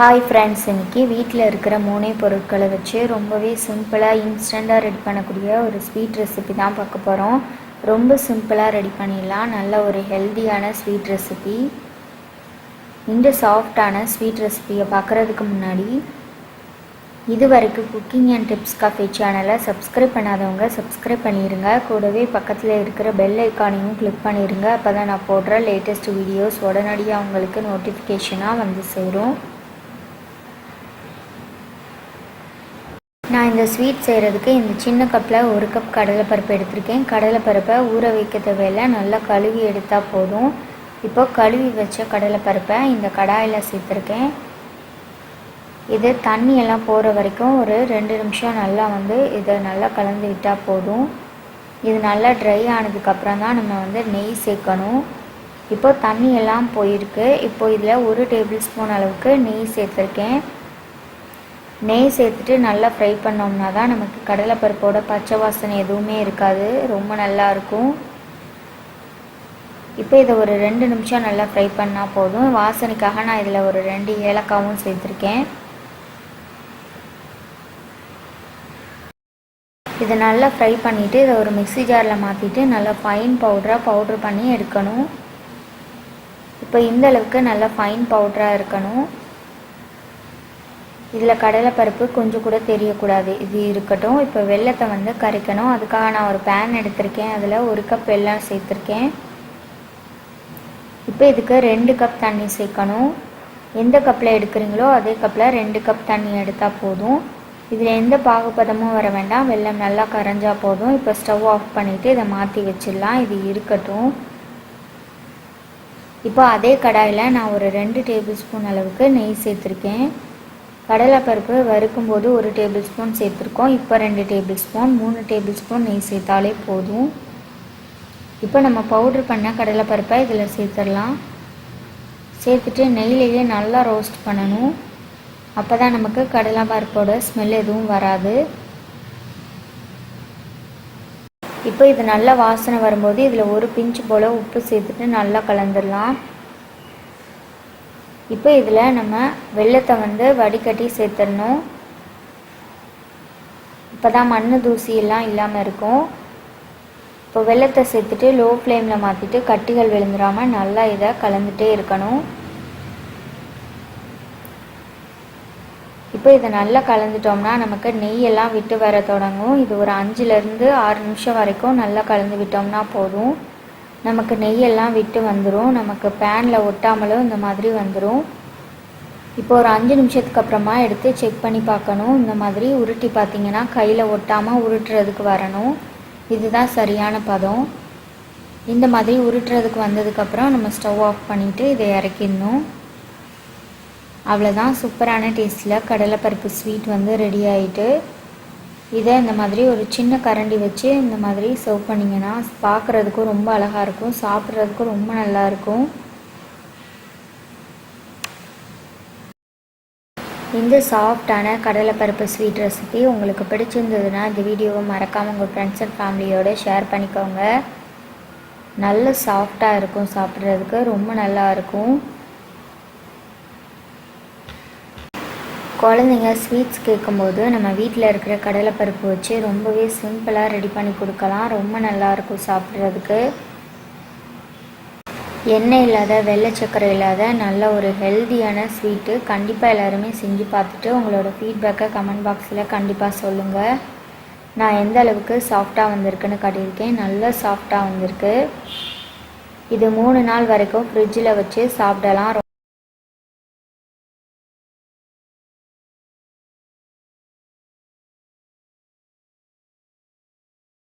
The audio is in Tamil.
ஹாய் ஃப்ரெண்ட்ஸ் இன்றைக்கி வீட்டில் இருக்கிற மூணே பொருட்களை வச்சு ரொம்பவே சிம்பிளாக இன்ஸ்டண்ட்டாக ரெடி பண்ணக்கூடிய ஒரு ஸ்வீட் ரெசிபி தான் பார்க்க போகிறோம் ரொம்ப சிம்பிளாக ரெடி பண்ணிடலாம். நல்ல ஒரு ஹெல்த்தியான ஸ்வீட் ரெசிபி இந்த சாஃப்டான ஸ்வீட் ரெசிபியை பார்க்குறதுக்கு முன்னாடி இது வரைக்கும் குக்கிங் அண்ட் டிப்ஸ் காஃபி சேனலை சப்ஸ்கிரைப் பண்ணாதவங்க சப்ஸ்கிரைப் பண்ணிடுங்க கூடவே பக்கத்தில் இருக்கிற பெல் ஐக்கானையும் கிளிக் பண்ணிடுங்க அப்போ தான் நான் போடுற லேட்டஸ்ட் வீடியோஸ் உடனடியாக உங்களுக்கு நோட்டிஃபிகேஷனாக வந்து சேரும். நான் இந்த ஸ்வீட் செய்கிறதுக்கு இந்த சின்ன கப்பில் ஒரு கப் கடலைப்பருப்பு எடுத்திருக்கேன். கடலைப்பருப்பை ஊற வைக்க தேவையில்லை. நல்லா கழுவி எடுத்தால் போதும். இப்போ கழுவி வச்ச கடலைப்பருப்பை இந்த கடாயில் சேர்த்துருக்கேன். இது தண்ணியெல்லாம் போகிற வரைக்கும் ஒரு ரெண்டு நிமிஷம் நல்லா வந்து இதை நல்லா கலந்து விட்டால் போதும். இது நல்லா ட்ரை ஆனதுக்கப்புறம் தான் நம்ம வந்து நெய் சேர்க்கணும். இப்போ தண்ணியெல்லாம் போயிருக்கு. இப்போ இதில் ஒரு டேபிள் ஸ்பூன் அளவுக்கு நெய் சேர்த்துருக்கேன். நெய் சேர்த்துட்டு நல்லா ஃப்ரை பண்ணோம்னா தான் நமக்கு கடலைப்பருப்போட பச்சை வாசனை எதுவுமே இருக்காது. ரொம்ப நல்லா இருக்கும். இப்போ இதை ஒரு ரெண்டு நிமிஷம் நல்லா ஃப்ரை பண்ணால் போதும். வாசனைக்காக நான் இதில் ஒரு ரெண்டு ஏலக்காவும் சேர்த்துருக்கேன். இதை நல்லா ஃப்ரை பண்ணிவிட்டு இதை ஒரு மிக்ஸி ஜாரில் மாற்றிட்டு நல்லா ஃபைன் பவுடராக பவுட்ரு பண்ணி எடுக்கணும். இப்போ இந்த அளவுக்கு நல்லா ஃபைன் பவுடராக இருக்கணும். இதில் கடலைப்பருப்பு கொஞ்சம் கூட தெரியக்கூடாது. இது இருக்கட்டும் இப்போ வெள்ளத்தை வந்து கரைக்கணும். அதுக்காக நான் ஒரு பேன் எடுத்திருக்கேன். அதில் ஒரு கப் எல்லாம் சேர்த்துருக்கேன். இப்போ இதுக்கு ரெண்டு கப் தண்ணி சேர்க்கணும். எந்த கப்பில் எடுக்கிறீங்களோ அதே கப்பில் ரெண்டு கப் தண்ணி எடுத்தால் போதும். இதில் எந்த பாகுபதமும் வர வேண்டாம். வெள்ளம் நல்லா கரைஞ்சால் போதும். இப்போ ஸ்டவ் ஆஃப் பண்ணிவிட்டு இதை மாற்றி வச்சிடலாம். இது இருக்கட்டும். இப்போ அதே கடாயில் நான் ஒரு ரெண்டு டேபிள் ஸ்பூன் அளவுக்கு நெய் சேர்த்துருக்கேன். கடலைப்பருப்பு வறுக்கும்போது ஒரு டேபிள் ஸ்பூன் சேர்த்துருக்கோம். இப்போ ரெண்டு டேபிள் ஸ்பூன் மூணு டேபிள் ஸ்பூன் நெய் சேர்த்தாலே போதும். இப்போ நம்ம பவுட்ரு பண்ண கடலைப்பருப்பை இதில் சேர்த்துடலாம். சேர்த்துட்டு நெய்லேயே நல்லா ரோஸ்ட் பண்ணணும். அப்போ தான் நமக்கு கடலைப்பருப்போட ஸ்மெல் எதுவும் வராது. இப்போ இது நல்லா வாசனை வரும்போது இதில் ஒரு பிஞ்சு போல் உப்பு சேர்த்துட்டு நல்லா கலந்துடலாம். இப்போ இதில் நம்ம வெள்ளத்தை வந்து வடிகட்டி சேர்த்துடணும். இப்போ தான் மண் தூசியெல்லாம் இல்லாமல் இருக்கும். இப்போ வெள்ளத்தை சேர்த்துட்டு லோ ஃப்ளேமில் மாற்றிட்டு கட்டிகள் விழுந்துடாமல் நல்லா இதை கலந்துகிட்டே இருக்கணும். இப்போ இதை நல்லா கலந்துட்டோம்னா நமக்கு நெய்யெல்லாம் விட்டு வர தொடங்கும். இது ஒரு அஞ்சுலேருந்து ஆறு நிமிஷம் வரைக்கும் நல்லா கலந்து விட்டோம்னா போதும். நமக்கு நெய்யெல்லாம் விட்டு வந்துடும் நமக்கு பேனில் ஒட்டாமலும் இந்த மாதிரி வந்துடும் இப்போ ஒரு அஞ்சு நிமிஷத்துக்கு அப்புறமா எடுத்து செக் பண்ணி பார்க்கணும். இந்த மாதிரி உருட்டி பார்த்தீங்கன்னா கையில் ஒட்டாமல் உருட்டுறதுக்கு வரணும். இதுதான் சரியான பதம். இந்த மாதிரி உருட்டுறதுக்கு வந்ததுக்கப்புறம் நம்ம ஸ்டவ் ஆஃப் பண்ணிவிட்டு இதை இறக்கிடணும். அவ்வளோதான் சூப்பரான டேஸ்ட்டில் கடலைப்பருப்பு ஸ்வீட் வந்து ரெடி ஆகிட்டு இதை இந்த மாதிரி ஒரு சின்ன கரண்டி வச்சு இந்த மாதிரி சர்வ் பண்ணிங்கன்னா பார்க்குறதுக்கும் ரொம்ப அழகாக இருக்கும் சாப்பிட்றதுக்கும் ரொம்ப நல்லாயிருக்கும் இந்த சாஃப்டான கடலைப்பருப்பு ஸ்வீட் ரெசிபி உங்களுக்கு பிடிச்சிருந்ததுன்னா இந்த வீடியோவை மறக்காமல் உங்கள் ஃப்ரெண்ட்ஸ் அண்ட் ஃபேமிலியோடு ஷேர் பண்ணிக்கோங்க. நல்ல சாஃப்டாக இருக்கும் சாப்பிட்றதுக்கு ரொம்ப நல்லாயிருக்கும் குழந்தைங்க ஸ்வீட்ஸ் கேட்கும்போது நம்ம வீட்டில் இருக்கிற கடலைப்பருப்பு வச்சு ரொம்பவே சிம்பிளாக ரெடி பண்ணி கொடுக்கலாம். ரொம்ப நல்லாயிருக்கும் சாப்பிட்றதுக்கு. எண்ணெய் இல்லாத வெள்ளை சக்கரை இல்லாத நல்ல ஒரு ஹெல்த்தியான ஸ்வீட்டு கண்டிப்பாக எல்லாருமே செஞ்சு பார்த்துட்டு உங்களோட ஃபீட்பேக்கை கமெண்ட் பாக்ஸில் கண்டிப்பாக சொல்லுங்கள் நான் எந்த அளவுக்கு சாஃப்டாக வந்திருக்குன்னு காட்டியிருக்கேன். நல்ல சாஃப்டாக வந்திருக்கு. இது மூணு நாள் வரைக்கும் ஃப்ரிட்ஜில் வச்சு சாப்பிடலாம்.